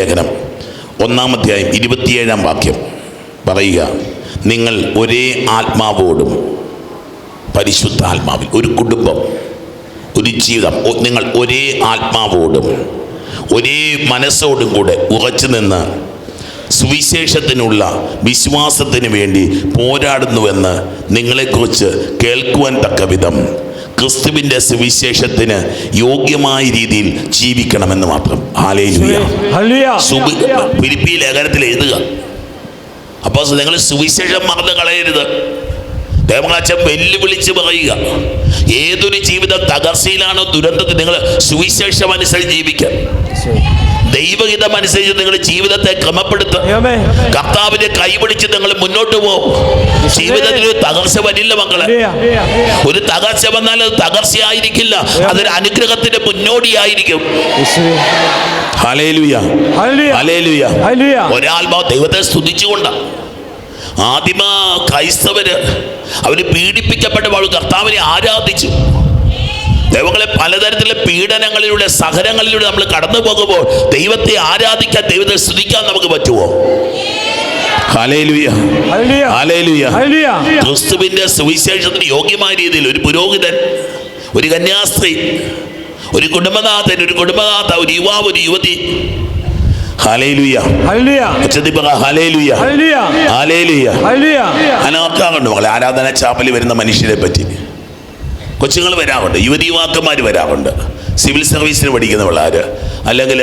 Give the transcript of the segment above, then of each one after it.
ലേഖനം. ഒന്നാം അധ്യായം ഇരുപത്തിയേഴാം വാക്യം. പറയുക നിങ്ങൾ ഒരേ ആത്മാവോടും പരിശുദ്ധ ആത്മാവിൽ ഒരു കുടുംബം ഒരു ജീവിതം. നിങ്ങൾ ഒരേ ആത്മാവോടും ഒരേ മനസ്സോടും കൂടെ ഉറച്ചു നിന്ന് സുവിശേഷത്തിനുള്ള വിശ്വാസത്തിന് വേണ്ടി പോരാടുന്നുവെന്ന് നിങ്ങളെക്കുറിച്ച് കേൾക്കുവാൻ തക്ക വിധം ക്രിസ്തുവിന്റെ സുവിശേഷത്തിന് യോഗ്യമായ രീതിയിൽ ജീവിക്കണമെന്ന് മാത്രം. ഫിലിപ്പി ലേഖനത്തിൽ എഴുതുക. അപ്പോൾ നിങ്ങൾ സുവിശേഷം മറന്നു കളയരുത്. ദേവങ്ങളാച്ചൻ വെല്ലുവിളിച്ച് പറയുക. ഏതൊരു ജീവിതം തകർച്ചയിലാണോ ദുരന്തത്തിൽ നിങ്ങൾ സുവിശേഷം അനുസരിച്ച് ജീവിക്കുക? ദൈവഹിതം അനുസരിച്ച് നിങ്ങൾ ജീവിതത്തെ ക്രമപ്പെടുത്തുക. കർത്താവിനെ കൈപിടിച്ച് നിങ്ങൾ മുന്നോട്ട് പോകും. ജീവിതത്തിൽ ഒരു തകർച്ച വരില്ല മക്കളെ. ഒരു തകർച്ച വന്നാൽ അത് തകർച്ചയായിരിക്കില്ല. അതൊരു അനുഗ്രഹത്തിന്റെ മുന്നോടിയായിരിക്കും. ഒരാത്മാവ് ദൈവത്തെ സ്തുതിച്ചുകൊണ്ട്. ആദിമ ക്രൈസ്തവര് അവർ പീഡിപ്പിക്കപ്പെട്ടപ്പോൾ കർത്താവിനെ ആരാധിച്ചു. ദൈവങ്ങളെ പലതരത്തിലുള്ള പീഡനങ്ങളിലൂടെ സഹനങ്ങളിലൂടെ നമ്മൾ കടന്നു പോകുമ്പോൾ ദൈവത്തെ ആരാധിക്കാൻ ദൈവത്തെ സ്തുതിക്കാൻ നമുക്ക് പറ്റുമോ. ക്രിസ്തുവിന്റെ സുവിശേഷത്തിന് യോഗ്യമായ രീതിയിൽ ഒരു പുരോഹിതൻ ഒരു കന്യാസ്ത്രീ ഒരു കുടുംബനാഥൻ ഒരു കുടുംബനാഥ ഒരു യുവാവ് ഒരു യുവതി. ആരാധന ചാപ്പലി വരുന്ന മനുഷ്യരെ പറ്റി. കൊച്ചുങ്ങൾ വരാറുണ്ട് യുവതി യുവാക്കന്മാർ വരാറുണ്ട്. സിവിൽ സർവീസിന് പഠിക്കുന്ന പിള്ളേർ അല്ലെങ്കിൽ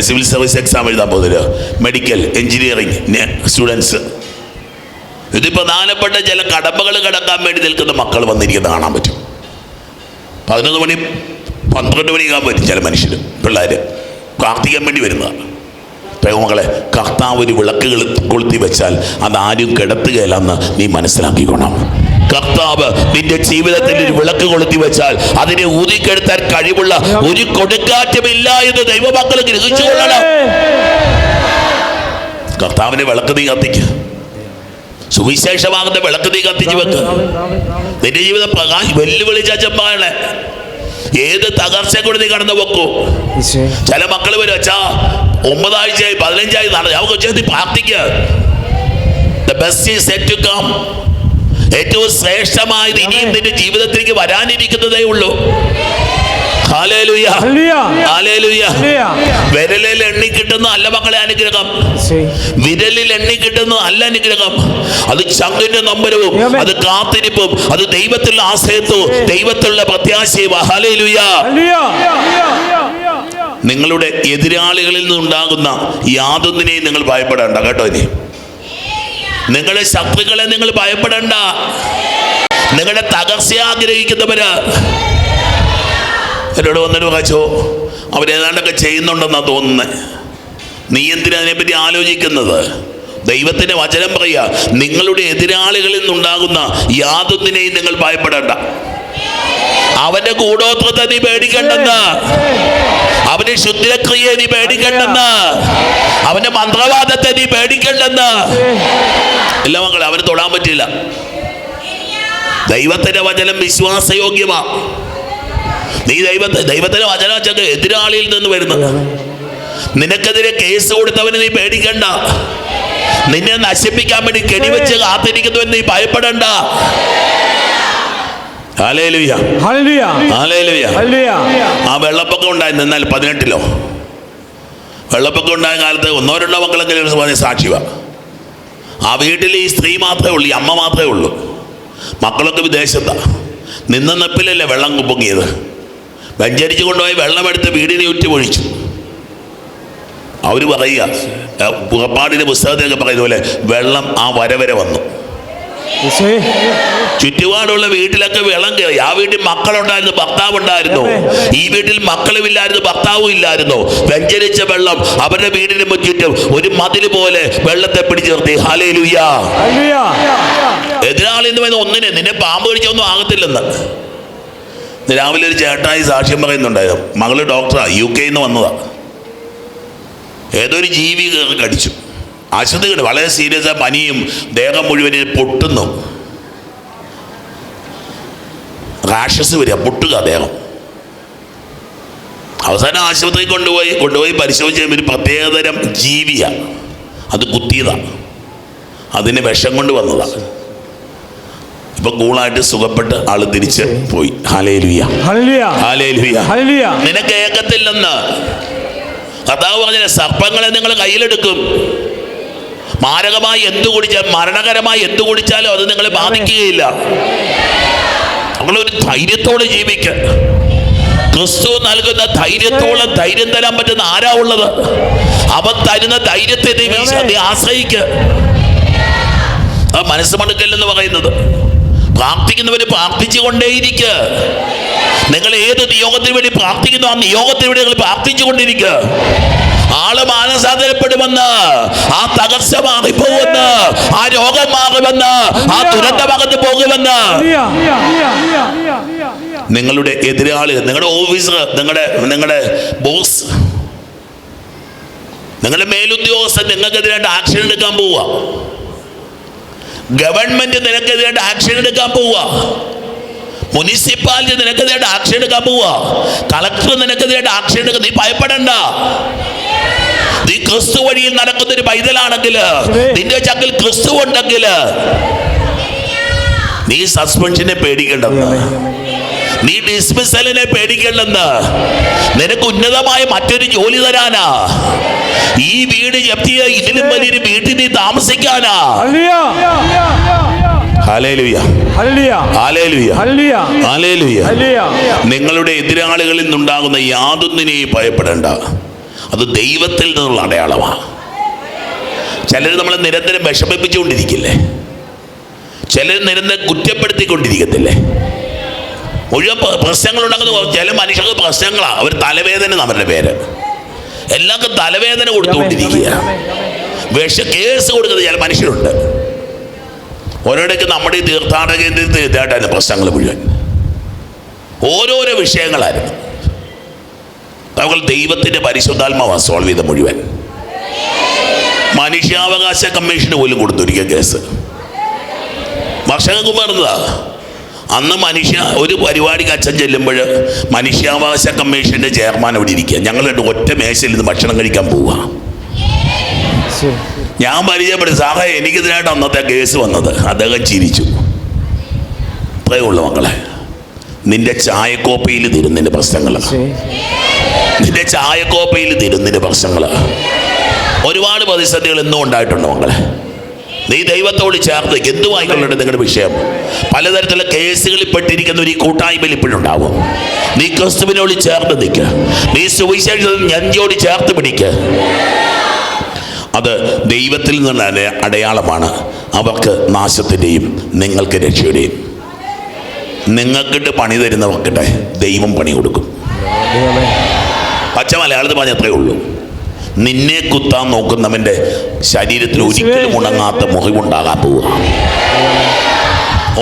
സിവിൽ സർവീസ് എക്സാം എഴുതാൻ പോകുന്നവർ മെഡിക്കൽ എഞ്ചിനീയറിംഗ് സ്റ്റുഡൻസ്. ഇത് പ്രധാനപ്പെട്ട ചില കടമ്പകൾ കടക്കാൻ വേണ്ടി നിൽക്കുന്ന മക്കൾ വന്നിരിക്കുന്നത് കാണാൻ പറ്റും. പതിനൊന്ന് മണി പന്ത്രണ്ട് മണിയാകാൻ പറ്റും ചില മനുഷ്യർ പിള്ളേർ പ്രാർത്ഥിക്കാൻ വേണ്ടി വരുന്നതാണ്. പ്രേമകളെ കർത്താവ് ഒരു വിളക്കുകൾ കൊളു- കൊളുത്തി വെച്ചാൽ അതാരും കിടത്തുകയില്ലെന്ന് നീ മനസ്സിലാക്കിക്കോണം കർത്താവ് നിന്റെ ജീവിതത്തിൽ ഒരു വിളക്ക് കൊളുത്തി വെച്ചാൽ അതിനെ ഊതിക്കെടുത്താൻ കഴിവുള്ള ഒരു കൊടുക്കാറ്റമില്ല എന്ന് ദൈവമക്കൾ ഗ്രഹിച്ചുകൊള്ളണം. കർത്താവിനെ വിളക്ക് നീ കത്തിക്ക്. സുവിശേഷമാകുന്ന വിളക്ക് നീ കത്തിച്ച് വെക്കുക നിന്റെ ജീവിതം പ്രകാശ് വെല്ലുവിളിച്ച ചെമ്പാളെ ഏത് തകർച്ച കൂടി നീ കടന്നു വെക്കൂ ചില മക്കൾ വരും അച്ഛാ ഒമ്പതാഴ്ചയായി പതിനഞ്ചായി നടന്നു. അവർക്ക് ഉച്ചത്തിൽ പ്രാർത്ഥിക്കുക The best is yet to come. ഏറ്റവും ശ്രേഷ്ഠമായത് ഇനിയും നിന്റെ ജീവിതത്തിലേക്ക് വരാനിരിക്കുന്നതേ ഉള്ളൂ. ഹാലേലുയ. വിരലിൽ എണ്ണി കിട്ടുന്ന അല്ല മക്കളെ അനുഗ്രഹം. വിരലിൽ എണ്ണി കിട്ടുന്ന അല്ല അനുഗ്രഹം. അത് ചങ്കിന്റെ നമ്പരവും അത് കാത്തിരിപ്പും അത് ദൈവത്തിലുള്ള ആശ്രയത്വവും ദൈവത്തിലുള്ള പ്രത്യാശയും. ഹല്ലേലൂയ. നിങ്ങളുടെ എതിരാളികളിൽ നിന്നുണ്ടാകുന്ന യാതൊന്നിനെയും നിങ്ങൾ ഭയപ്പെടേണ്ട. കേട്ടോ ഇനി. നിങ്ങളുടെ ശത്രുക്കളെ നിങ്ങൾ ഭയപ്പെടണ്ട. നിങ്ങളുടെ തകർച്ച ആഗ്രഹിക്കുന്നവര്. എന്നോട് വന്നിട്ട് വായിച്ചോ അവരേതാണ്ടൊക്കെ ചെയ്യുന്നുണ്ടെന്നാണ് തോന്നുന്നത് നീ എന്തിനാ അതിനെപ്പറ്റി ആലോചിക്കുന്നത്? ദൈവത്തിന്റെ വചനം പറയുക നിങ്ങളുടെ എതിരാളികളിൽ നിന്നുണ്ടാകുന്ന യാതൊന്നിനെയും നിങ്ങൾ ഭയപ്പെടേണ്ട. അവന്റെ കൂടോത്രത്തെ നീ പേടിക്കണ്ടെന്ന്. അവന്റെ ശുദ്ധിക്രിയയെ നീ പേടിക്കണ്ടെന്ന്. അവന്റെ മന്ത്രവാദത്തെ നീ പേടിക്കണ്ടെന്ന്. ഇല്ല മക്കളെ അവന് തൊടാൻ പറ്റില്ല ദൈവത്തിന്റെ വചനം വിശ്വാസയോഗ്യമാ. നീ ദൈവത്തെ ദൈവത്തിന്റെ വചന വെച്ചൊക്കെ എതിരാളിയിൽ നിന്ന് വരുന്നു. നിനക്കെതിരെ കേസ് കൊടുത്തവന് നീ പേടിക്കണ്ട. നിന്നെ നശിപ്പിക്കാൻ വേണ്ടി കെടിവെച്ച് കാത്തിരിക്കുന്നുവെന്ന് നീ ഭയപ്പെടണ്ട. ആ വെള്ളപ്പൊക്കം ഉണ്ടായി നിന്നാൽ പതിനെട്ടിലോ? വെള്ളപ്പൊക്കം ഉണ്ടായ കാലത്ത് ഒന്നോ രണ്ടോ മക്കളെങ്കിലും പറഞ്ഞ സാക്ഷിവ. ആ വീട്ടിൽ ഈ സ്ത്രീ മാത്രമേ ഉള്ളൂ ഈ അമ്മ മാത്രമേ ഉള്ളൂ. മക്കളൊക്കെ വിദേശത്താണ് നിന്ന നെപ്പിലല്ലേ വെള്ളം കുപ്പൊങ്ങിയത്? വെഞ്ചരിച്ചു കൊണ്ടുപോയി വെള്ളമെടുത്ത് വീടിനെ ഉറ്റി ഒഴിച്ചു അവർ പറയുക പുറപ്പാടിന്റെ പുസ്തകത്തിലൊക്കെ പറയുന്ന പോലെ വെള്ളം ആ വരവരെ വന്നു. ചുറ്റുപാടുള്ള വീട്ടിലൊക്കെ വെള്ളം കയറി. ആ വീട്ടിൽ മക്കളുണ്ടായിരുന്നു ഭർത്താവ് ഉണ്ടായിരുന്നു ഈ വീട്ടിൽ മക്കളും ഇല്ലായിരുന്നു ഭർത്താവും ഇല്ലായിരുന്നു. വ്യഞ്ചരിച്ച വെള്ളം അവരുടെ വീടിന് ചുറ്റും ഒരു മതിൽ പോലെ വെള്ളത്തെ പിടിച്ചു നിർത്തി. ഹാലേ ലുയ്യ എതിരാളിന്ന് പറയുന്ന ഒന്നിനെ. നിന്നെ പാമ്പ് കടിച്ചൊന്നും ആകത്തില്ലെന്ന്. രാവിലെ ഒരു ചേട്ടായി സാക്ഷ്യം പറയുന്നുണ്ടായിരുന്നു. മകൾ ഡോക്ടറാ യു കെയിൽ നിന്ന് വന്നതാ. ഏതൊരു ജീവി കടിച്ചു. ആശുപത്രി വളരെ സീരിയസ് പനിയും ദേഹം മുഴുവൻ പൊട്ടുന്നു. റാഷസ് വരിക പൊട്ടുക ദേഹം. അവസാനം ആശുപത്രി കൊണ്ടുപോയി കൊണ്ടുപോയി പരിശോധിച്ച് ഒരു പ്രത്യേകതരം ജീവിയാണ് അത് കുത്തിയതാണ് അതിന് വിഷം കൊണ്ട് വന്നതാണ് ഇപ്പൊ കൂളായിട്ട് സുഖപ്പെട്ട് ആൾ തിരിച്ച് പോയി. നിനക്ക് ഏക്കത്തില്ലെന്ന് കഥാവ് പറഞ്ഞ സർപ്പങ്ങളെ നിങ്ങൾ കയ്യിലെടുക്കും. മാരകമായി എന്തു കുടിച്ചാൽ മരണകരമായി എന്തു കുടിച്ചാലും അത് നിങ്ങളെ ബാധിക്കുകയില്ല. നമ്മളൊരു ധൈര്യത്തോടെ ജീവിക്ക. ക്രിസ്തു നൽകുന്ന ധൈര്യത്തോളം ധൈര്യം തരാൻ പറ്റുന്ന ആരാ ഉള്ളത്? അവൻ തരുന്ന ധൈര്യത്തെ നീ വീശ- നീ ആശ്രയിക്ക. ആ മനസ്സ് മടുക്കല്ലെന്ന് പറയുന്നത്. പ്രാർത്ഥിക്കുന്നവര് പ്രാർത്ഥിച്ചുകൊണ്ടേയിരിക്ക. നിങ്ങൾ ഏത് നിയോഗത്തിന് വേണ്ടി പ്രാർത്ഥിക്കുന്നു ആ നിയോഗത്തിന് വേണ്ടി നിങ്ങൾ പ്രാർത്ഥിച്ചു കൊണ്ടിരിക്കുക ആൾ മാനസാന്തരപ്പെടുമെന്ന് ആ തകർച്ച മാറിപ്പോകുമെന്ന് ആ രോഗം മാറുമെന്ന് ആ ദുരന്തം അകന്നു പോകുമെന്ന്. നിങ്ങളുടെ എതിരാളി നിങ്ങളുടെ ഓഫീസർ നിങ്ങളുടെ നിങ്ങളുടെ ബോസ് നിങ്ങളുടെ മേലുദ്യോഗസ്ഥൻ നിങ്ങൾക്കെതിരായിട്ട് ആക്ഷൻ എടുക്കാൻ പോവുക. ഗവൺമെന്റ് നിനക്കെതിരായിട്ട് ആക്ഷൻ എടുക്കാൻ പോവുക. മുനിസിപ്പാലിറ്റി നിനക്കെതിരായിട്ട് ആക്ഷൻ എടുക്കാൻ പോവുക. കളക്ടർ നിനക്കെതിരായിട്ട് ആക്ഷൻ എടുക്കുക നീ ഭയപ്പെടണ്ട. ക്രിസ്തു വഴിയിൽ നടക്കുന്ന ഒരു പൈതലാണെങ്കിൽ നിന്റെ ചക്കിൽ ക്രിസ്തു ഉണ്ടെങ്കിൽ നീ സസ്പെൻഷനെ പേടിക്കേണ്ടെന്ന് നീ ഡിസ്മിസലിനെ പേടിക്കണ്ടെന്ന് നിനക്ക് ഉന്നതമായ മറ്റൊരു ജോലി തരാനാ. ഈ വീട് ജപ്തിയ ഇതിലും വലിയൊരു വീട്ടിൽ നീ താമസിക്കാനാ. നിങ്ങളുടെ എതിരാളികളിൽ നിന്നുണ്ടാകുന്ന യാതൊന്നിനെയും ഭയപ്പെടേണ്ട. അത് ദൈവത്തിൽ നിന്നുള്ള അടയാളമാണ്. ചിലർ നമ്മളെ നിരന്തരം വിഷമിപ്പിച്ചുകൊണ്ടിരിക്കില്ലേ? ചിലർ നിരന്തരം കുറ്റപ്പെടുത്തിക്കൊണ്ടിരിക്കത്തില്ലേ? മുഴുവൻ പ്രശ്നങ്ങൾ ഉണ്ടാക്കുന്ന ചില മനുഷ്യർക്ക് പ്രശ്നങ്ങളാണ് അവർ തലവേദന അവരുടെ പേര്. എല്ലാവർക്കും തലവേദന കൊടുത്തുകൊണ്ടിരിക്കുക വിഷ കേസ് കൊടുക്കുന്ന ചില മനുഷ്യരുണ്ട്. ഓരോടൊക്കെ നമ്മുടെ ഈ തീർത്ഥാടന കേന്ദ്രത്തിൽ ഇതായിട്ടായിരുന്നു പ്രശ്നങ്ങൾ മുഴുവൻ. ഓരോരോ വിഷയങ്ങളായിരുന്നു. നമുക്ക് ദൈവത്തിന്റെ പരിശുദ്ധാത്മാവാ സോൾവ് ചെയ്ത മുഴുവൻ. മനുഷ്യാവകാശ കമ്മീഷന് പോലും കൊടുത്തു കേസ്. വർഷങ്ങൾക്ക് പറഞ്ഞതാ അന്ന് മനുഷ്യ ഒരു പരിപാടിക്ക് അച്ഛൻ ചെല്ലുമ്പോൾ മനുഷ്യാവകാശ കമ്മീഷന്റെ ചെയർമാൻ അവിടെ ഇരിക്കുക. ഞങ്ങൾ രണ്ട് ഒറ്റ മേശയിൽ നിന്ന് ഭക്ഷണം കഴിക്കാൻ പോവുക ഞാൻ പരിചയപ്പെടും സാഹ എനിക്കിതിനായിട്ട് അന്നത്തെ കേസ് വന്നത്. അദ്ദേഹം ചിരിച്ചു. അത്രയേ ഉള്ളൂ മക്കളെ. നിന്റെ ചായക്കോപ്പയിൽ തീരും നിന്റെ പ്രശ്നങ്ങൾ നിന്റെ ചായക്കോപ്പയിൽ തരും നിന്റെ പ്രശ്നങ്ങൾ ഒരുപാട് പ്രതിസന്ധികൾ എന്നും ഉണ്ടായിട്ടുണ്ട് മക്കളെ. നീ ദൈവത്തോട് ചേർത്ത് എന്തുമായിക്കൊള്ളട്ടെ നിങ്ങളുടെ വിഷയം? പലതരത്തിലുള്ള കേസുകളിൽ പെട്ടിരിക്കുന്ന ഒരു കൂട്ടായ്മയിൽ ഇപ്പോഴുണ്ടാവും നീ ക്രിസ്തുവിനോട് ചേർത്ത് നിൽക്കുക നീ സുവിശേഷം ഞഞ്ചോട് ചേർത്ത് പിടിക്കുക അത് ദൈവത്തിൽ നിന്നുള്ള അടയാളമാണ്. അവർക്ക് നാശത്തിന്റെയും നിങ്ങൾക്ക് രക്ഷയുടെയും. നിങ്ങൾക്കിട്ട് പണി തരുന്നവർക്കിട്ടെ ദൈവം പണി കൊടുക്കും. പച്ച മലയാളത്തിൽ പറഞ്ഞ അത്രേ ഉള്ളൂ. നിന്നെ കുത്താൻ നോക്കുന്നവന്റെ ശരീരത്തിൽ ഒരിക്കലും ഉണങ്ങാത്ത മുറിവുണ്ടാകാൻ പോവുക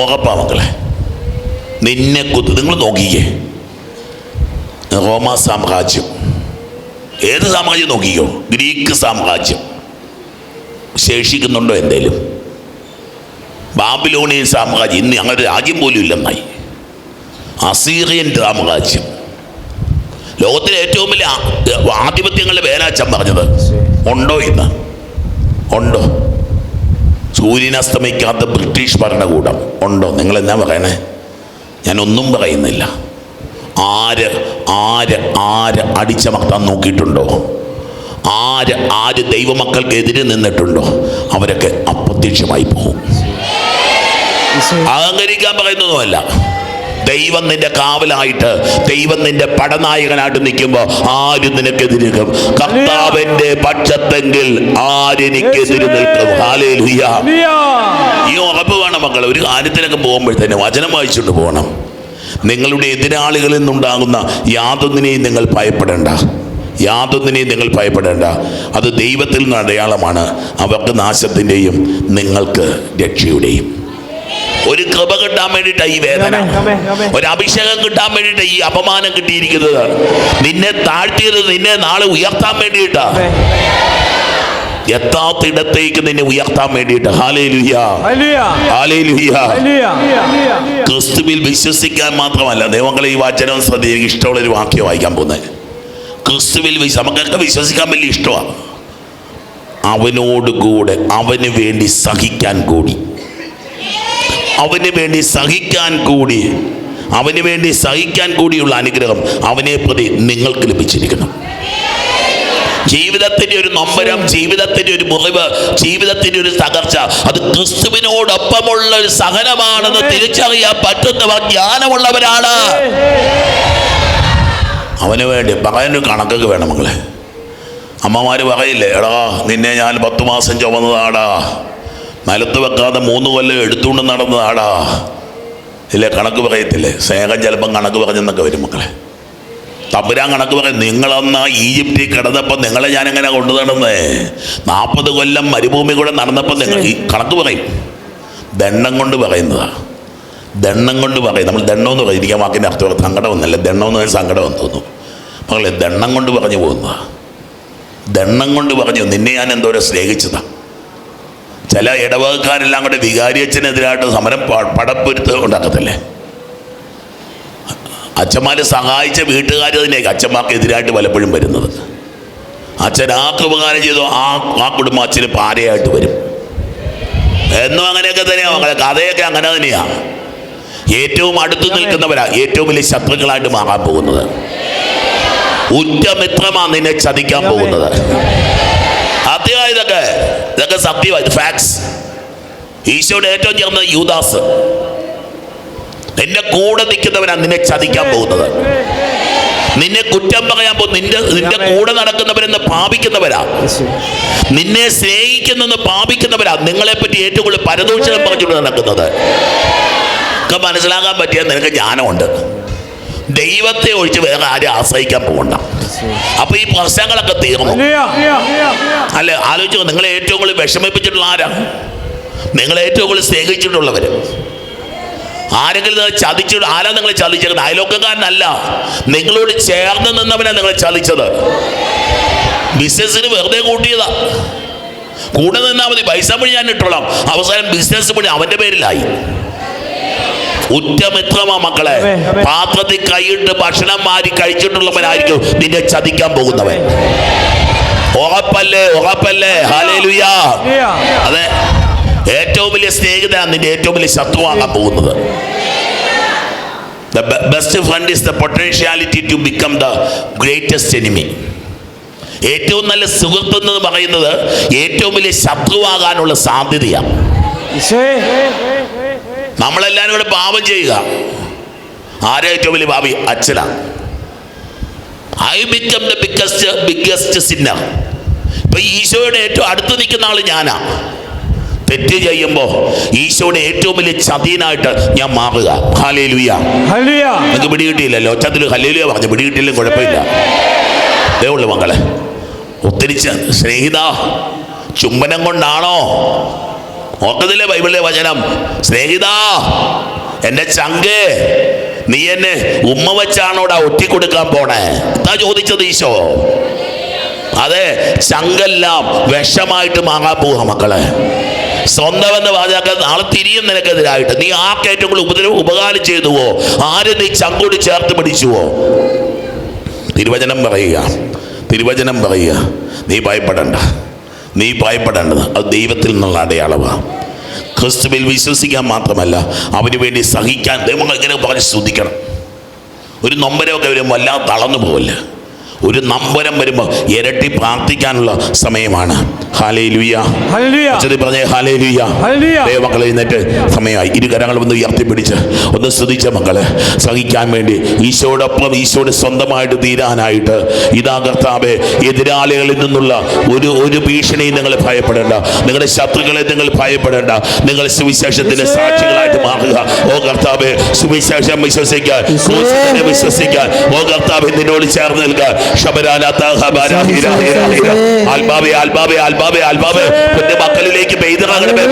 ഉറപ്പാ മക്കളെ. നിന്നെ കുത്ത് നിങ്ങൾ നോക്കിക്കേ. റോമ സാമ്രാജ്യം. ഏത് സാമ്രാജ്യം നോക്കിക്കോ? ഗ്രീക്ക് സാമ്രാജ്യം. ശേഷിക്കുന്നുണ്ടോ എന്തേലും? ബാബിലോണിയൻ സാമ്രാജ്യം. ഇന്ന് ഞങ്ങളുടെ രാജ്യം പോലും ഇല്ലെന്നായി. അസീറിയൻ സാമ്രാജ്യം. ലോകത്തിലെ ഏറ്റവും വലിയ ആധിപത്യങ്ങളുടെ വേലാച്ചൻ പറഞ്ഞത് ഉണ്ടോ ഇന്ന്? ഉണ്ടോ? സൂര്യൻ അസ്തമിക്കാത്ത ബ്രിട്ടീഷ് ഭരണകൂടം ഉണ്ടോ? നിങ്ങൾ എന്നാ പറയണേ? ഞാനൊന്നും പറയുന്നില്ല. ആര് ആര് ആര് അടിച്ചമർത്താൻ നോക്കിയിട്ടുണ്ടോ? ആര് ആര് ദൈവമക്കൾക്കെതിരെ നിന്നിട്ടുണ്ടോ? അവരൊക്കെ അപ്രത്യക്ഷമായി പോകും. അഹങ്കരിക്കാൻ പറയുന്നതുമല്ല ദൈവം നിന്റെ കാവലായിട്ട് ദൈവം നിന്റെ പടനായകനായിട്ട് നിൽക്കുമ്പോൾ ആരും നിനക്കെതിരും കർത്താവിന്റെ പക്ഷത്തെങ്കിൽ ആരെനിക്കെതിരെ നിൽക്കും? ഈ ഉറപ്പ് വേണം മക്കളെ ഒരു കാര്യത്തിനൊക്കെ പോകുമ്പോഴത്തേന് വചനം വായിച്ചുകൊണ്ട് പോകണം നിങ്ങളുടെ എതിരാളികളിൽ നിന്നുണ്ടാകുന്ന യാതൊന്നിനെയും നിങ്ങൾ ഭയപ്പെടേണ്ട. യാതൊന്നിനെയും നിങ്ങൾ ഭയപ്പെടേണ്ട. അത് ദൈവത്തിൽ നിന്ന് അടയാളമാണ്. അവർക്ക് നാശത്തിന്റെയും നിങ്ങൾക്ക് രക്ഷയുടെയും. ഒരു കൃപ കിട്ടാൻ വേണ്ടിയിട്ടാണ് ഈ വേദന. ഒരു അഭിഷേകം കിട്ടാൻ വേണ്ടിയിട്ട് ഈ അപമാനം കിട്ടിയിരിക്കുന്നത്. നിന്നെ താഴ്ത്തിയത് നിന്നെ നാളെ ഉയർത്താൻ വേണ്ടിയിട്ടാ. എത്താത്ത ഇടത്തേക്ക് നിന്നെ ഉയർത്താൻ വേണ്ടിയിട്ട്. ക്രിസ്തുവിൽ വിശ്വസിക്കാൻ മാത്രമല്ല. ദൈവങ്ങളെ ഈ വാചനം ശ്രദ്ധ എനിക്ക് ഇഷ്ടമുള്ള ഒരു വാക്യം വായിക്കാൻ പോകുന്നത്. ക്രിസ്തുവിൽ നമുക്കൊക്കെ വിശ്വസിക്കാൻ വലിയ ഇഷ്ടമാണ്. അവനോട് കൂടെ അവന് വേണ്ടി സഹിക്കാൻ കൂടി. അവന് വേണ്ടി സഹിക്കാൻ കൂടി അവന് വേണ്ടി സഹിക്കാൻ കൂടിയുള്ള അനുഗ്രഹം അവനെ പ്രതി നിങ്ങൾക്ക് ലഭിച്ചിരിക്കുന്നു. ജീവിതത്തിന്റെ ഒരു നൊമ്പരം ജീവിതത്തിന്റെ ഒരു മുറിവ് ജീവിതത്തിന്റെ ഒരു തകർച്ച അത് ക്രിസ്തുവിനോടൊപ്പമുള്ള ഒരു സഹനമാണെന്ന് തിരിച്ചറിയാൻ പറ്റുന്നവർ ജ്ഞാനമുള്ളവരാണ്. അവന് വേണ്ടി പറയാനൊരു കണക്കൊക്കെ വേണം മകളെ അമ്മമാർ പറയില്ലേ എടാ നിന്നെ ഞാൻ പത്ത് മാസം ചുമന്നതാടാ. നിലത്ത് വെക്കാതെ മൂന്ന് കൊല്ലം എടുത്തുകൊണ്ട് നടന്ന നാടാ ഇല്ലേ കണക്ക് പറയത്തില്ലേ? സ്നേഹം ചിലപ്പം കണക്ക് പറഞ്ഞെന്നൊക്കെ വരും മക്കളെ. തമ്പുരാൻ കണക്ക് പറയും നിങ്ങളന്ന് ഈജിപ്തിൽ കിടന്നപ്പോൾ നിങ്ങളെ ഞാൻ എങ്ങനെ കൊണ്ടു നടന്നേ? നാൽപ്പത് കൊല്ലം മരുഭൂമി കൂടെ നടന്നപ്പോൾ നിങ്ങൾ ഈ കണക്ക് പറയും. ദണ്ണം കൊണ്ട് പറയുന്നതാ. ദണ്ണം കൊണ്ട് പറയും. നമ്മൾ ദണ്ണം എന്ന് പറയും. ഇരിക്കാൻ വാക്കിന്റെ അർത്ഥം സങ്കടം ഒന്നല്ല ദണ്ണം എന്ന് പറഞ്ഞാൽ സങ്കടം എന്ന് തോന്നും. മകളെ ദണ്ണം കൊണ്ട് പറഞ്ഞു പോകുന്നതാ. ദണ്ണം കൊണ്ട് പറഞ്ഞു നിന്നെ ഞാൻ എന്തോരം സ്നേഹിച്ചതാ. ചില ഇടവകക്കാരെല്ലാം കൂടെ വികാരിയച്ഛനെതിരായിട്ട് സമരം പടപ്പൊരുത്ത് ഉണ്ടാക്കത്തില്ലേ? അച്ഛന്മാരെ സഹായിച്ച വീട്ടുകാർ തന്നെയായിരിക്കും അച്ഛന്മാർക്ക് എതിരായിട്ട് പലപ്പോഴും വരുന്നത്. അച്ഛൻ ആർക്ക് ഉപകാരം ചെയ്തോ ആ ആ കുടുംബം അച്ഛന് പാരയായിട്ട് വരും. എന്നും അങ്ങനെയൊക്കെ തന്നെയാണ് മക്കളെ കഥയൊക്കെ അങ്ങനെ തന്നെയാണ് ഏറ്റവും അടുത്ത് നിൽക്കുന്നവരാ ഏറ്റവും വലിയ ശത്രുക്കളായിട്ട് മാറാൻ പോകുന്നത്. ഉറ്റമിത്രമാണ് നിന്നെ ചതിക്കാൻ പോകുന്നത്. അത്യാ ഇതൊക്കെ. ഇതൊക്കെ സത്യമാണ് ഇത് ഫാക്ട്സ് ഈശോയുടെ ഏറ്റവും ചേർന്ന യൂദാസ്. നിന്റെ കൂടെ നിൽക്കുന്നവനാണ് നിന്നെ ചതിക്കാൻ പോകുന്നത്. നിന്നെ കുറ്റം പറയാൻ പോകും നിന്റെ നിന്റെ കൂടെ നടക്കുന്നവരെന്ന് പാപിക്കുന്നവരാ. നിന്നെ സ്നേഹിക്കുന്നെന്ന് പാപിക്കുന്നവരാ. നിങ്ങളെ പറ്റി ഏറ്റവും കൂടുതൽ പരദൂഷണം പറഞ്ഞുകൊണ്ട് നടക്കുന്നത്. ഒക്കെ മനസ്സിലാക്കാൻ പറ്റിയ നിനക്ക് ജ്ഞാനമുണ്ട്. ദൈവത്തെ ഒഴിച്ച് വേറെ ആരും ആശ്രയിക്കാൻ പോകണ്ട. അപ്പൊ ഈ പ്രശ്നങ്ങളൊക്കെ തീർന്നു. അല്ലെ ആലോചിച്ചോ നിങ്ങളെ ഏറ്റവും കൂടുതൽ വിഷമിപ്പിച്ചിട്ടുള്ള ആരാ? നിങ്ങളെ ഏറ്റവും കൂടുതൽ സ്നേഹിച്ചിട്ടുള്ളവര്. ആരെങ്കിലും ചതിച്ചു ചതിച്ചിട്ട് ആരാ നിങ്ങളെ ചതിച്ചത്? അയലോക്കക്കാരനല്ല. നിങ്ങളോട് ചേർന്ന് നിന്നവനാ നിങ്ങളെ ചതിച്ചത്. ബിസിനസ്സിന് വെറുതെ കൂട്ടിയതാ. കൂടെ നിന്നാൽ മതി. പൈസ പണി ഞാൻ ഇട്ടോളാം. അവസാനം ബിസിനസ് പണി അവന്റെ പേരിലായി. ഉറ്റമിത്രമാ മക്കളെ. പാത്രത്തിൽ കൈയിട്ട് ഭക്ഷണം മാറി കഴിച്ചിട്ടുള്ളവനായിരിക്കും. നിന്നെ ചതിക്കാൻ പോകുന്നവൻ. ഉറപ്പല്ലേ ഉറപ്പല്ലേ? ഹാലേലുയാ അതെ. ഏറ്റവും വലിയ സ്നേഹിതനാണ് നിന്റെ ഏറ്റവും വലിയ ശത്രുവാകാൻ പോകുന്നത്. Friend is the potentiality to become the greatest enemy ഏറ്റവും നല്ല സുഹൃത്ത് എന്ന് പറയുന്നത് ഏറ്റവും വലിയ ശത്രുവാകാനുള്ള സാധ്യതയാണ്. നമ്മളെല്ലാവരും കൂടെ പാപം ചെയ്യുക. ആരാ ഏറ്റവും വലിയ പാപി? അച്ഛനാണ് I become the biggest biggest sinner ഇപ്പൊ ഈശോയുടെ ഏറ്റവും അടുത്ത് നിൽക്കുന്ന ആൾ ഞാനാ. തെറ്റ് ചെയ്യുമ്പോൾ ഈശോയുടെ ഏറ്റവും വലിയ ചതിയനായിട്ട് ഞാൻ മാറുക. ഹലേലുയ നിങ്ങൾക്ക് പിടികിട്ടിയില്ലല്ലോ? ഒച്ചത്തിൽ ഹലേലുയ പറഞ്ഞു പിടികിട്ടില്ല കുഴപ്പമില്ല. അതേ ഉള്ളു മക്കളെ. ഒത്തിരി സ്നേഹിത. ചുംബനം കൊണ്ടാണോ? ഓർക്കത്തില്ലേ ബൈബിളിലെ വചനം? സ്നേഹിത എന്റെ ചങ്ക് നീ എന്നെ ഉമ്മ വെച്ചാണോടാ ഒറ്റിക്കൊടുക്കാൻ പോണേ? എന്താ ചോദിച്ചത് ഈശോ. അതെ ചങ്കെല്ലാം വിഷമായിട്ട് മാങ്ങാൻ പോവുക മക്കളെ. സ്വന്തം എന്ന് പറഞ്ഞാൽ നാളെ തിരിയും നിനക്കെതിരായിട്ട്. നീ ആ ഏറ്റവും കൂടുതൽ ഉപദ്രവം ഉപകാരം ചെയ്തുവോ? ആരും നീ ചങ്കോട് ചേർത്ത് പിടിച്ചുവോ? തിരുവചനം പറയുക. തിരുവചനം പറയുക. നീ ഭയപ്പെടണ്ട. നീ ഭയപ്പെടേണ്ടത് അത് ദൈവത്തിൽ നിന്നുള്ള അടയാളമാണ്. ക്രിസ്തുവിൽ വിശ്വസിക്കാൻ മാത്രമല്ല അവന് വേണ്ടി സഹിക്കാൻ ദൈവങ്ങൾ ഇങ്ങനെ പറഞ്ഞ് ശ്രദ്ധിക്കണം. ഒരു നൊമ്പരമൊക്കെ വരുമ്പോൾ വല്ലാതെ തളർന്നു പോകല്ല ഒരു നമ്പരം വരുമ്പോൾ ഇരട്ടി പ്രാർത്ഥിക്കാനുള്ള സമയമാണ്. സമയമായി. ഇരുകരങ്ങൾ ഒന്ന് ഉയർത്തിപ്പിടിച്ച് ഒന്ന് ശ്രദ്ധിച്ച മക്കളെ. സഹിക്കാൻ വേണ്ടി ഈശോടൊപ്പം ഈശോയുടെ സ്വന്തമായിട്ട് തീരാനായിട്ട് ഇതാ കർത്താവെ എതിരാളികളിൽ നിന്നുള്ള ഒരു ഒരു ഭീഷണിയും നിങ്ങൾ ഭയപ്പെടേണ്ട. നിങ്ങളുടെ ശത്രുക്കളെ നിങ്ങൾ ഭയപ്പെടേണ്ട. നിങ്ങൾ സുവിശേഷത്തിന്റെ സാക്ഷികളായിട്ട് മാറുക. ഓ കർത്താവെ സുവിശേഷം വിശ്വസിക്കാൻ വിശ്വസിക്കാൻ. ഓ കർത്താവെ നിന്നോട് ചേർന്ന് ഹിര ഹിര ആത്മാവേ ആത്മാവേ. അൽബാബെ അൽബാബെ നിന്റെ മക്കളിലേക്ക് പെയ്തിറങ്ങണമേ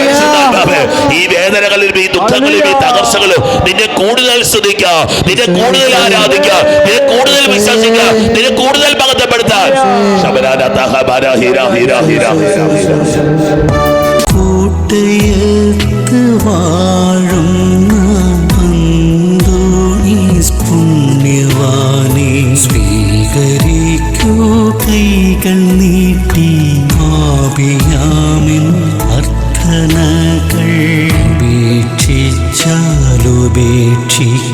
ഈ വേദനകളിലും ഈ ദുഃഖങ്ങളിലും ഈ തകർച്ചകളും നിന്നെ കൂടുതൽ സ്തുതിക്കാം നിന്നെ കൂടുതൽ ആരാധിക്കാം നിന്നെ കൂടുതൽ വിശ്വസിക്കാം നിന്നെ കൂടുതൽ മഹത്വപ്പെടുത്താൻ കൂട്ടയത്ത് വാഴും ബിയാമിൻ അർത്ഥനകൾ വീക്ഷിച്ചാലുപേക്ഷിക്കും.